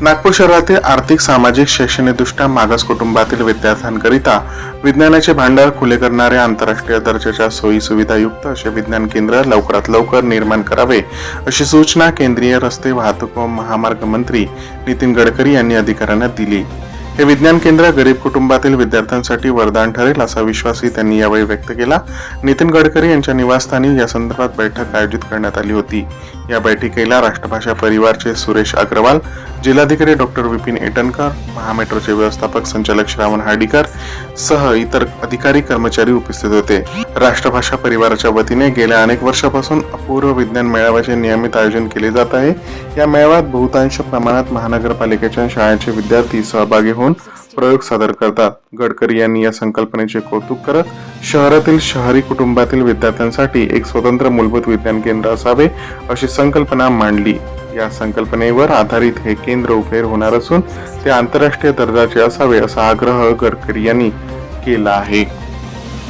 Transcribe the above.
नागपूर शहरातील आर्थिक सामाजिक शैक्षणिकदृष्ट्या मागास कुटुंबातील विद्यार्थ्यांकरिता विज्ञानाचे भांडार खुले करणाऱ्या आंतरराष्ट्रीय दर्जाच्या सोयी सुविधायुक्त असे विज्ञान केंद्र लवकरात लवकर निर्माण करावे अशी सूचना केंद्रीय रस्ते वाहतूक व महामार्ग मंत्री नितीन गडकरी यांनी अधिकाऱ्यांना दिली. हे विज्ञान केंद्र गरीब कुटुंबातील विद्यार्थ्यांसाठी वरदान ठरेल असा विश्वासही त्यांनी यावेळी व्यक्त केला. नितीन गडकरी यांच्या निवासस्थानी या संदर्भात बैठक आयोजित करण्यात आली होती. या बैठकीला राष्ट्रभाषा परिवारचे सुरेश अग्रवाल जिल्हाधिकारी डॉक्टर विपिन एटनकर महामेट्रोचे व्यवस्थापक संचालक श्रावण हार्डीकर सह इतर अधिकारी कर्मचारी उपस्थित होते. राष्ट्रभाषा परिवाराच्या वतीने गेल्या अनेक वर्षापासून अपूर्व विज्ञान मेळाव्याचे नियमित आयोजन केले जात आहे. या मेळाव्यात बहुतांश प्रमाणात महानगरपालिकेच्या शाळांचे विद्यार्थी सहभागी होऊन प्रयोग सादर करतात गडकरी यांनी या संकल्पनेचे कौतुक करत शहरातील शहरी कुटुंबातील विद्यार्थ्यांसाठी एक स्वतंत्र मूलभूत विज्ञान केंद्र असावे अशी संकल्पना मांडली. या संकल्पनेवर आधारित हे केंद्र उभे होणार असून ते आंतरराष्ट्रीय दर्जाचे असावे असा आग्रह गडकरी यांनी केला आहे.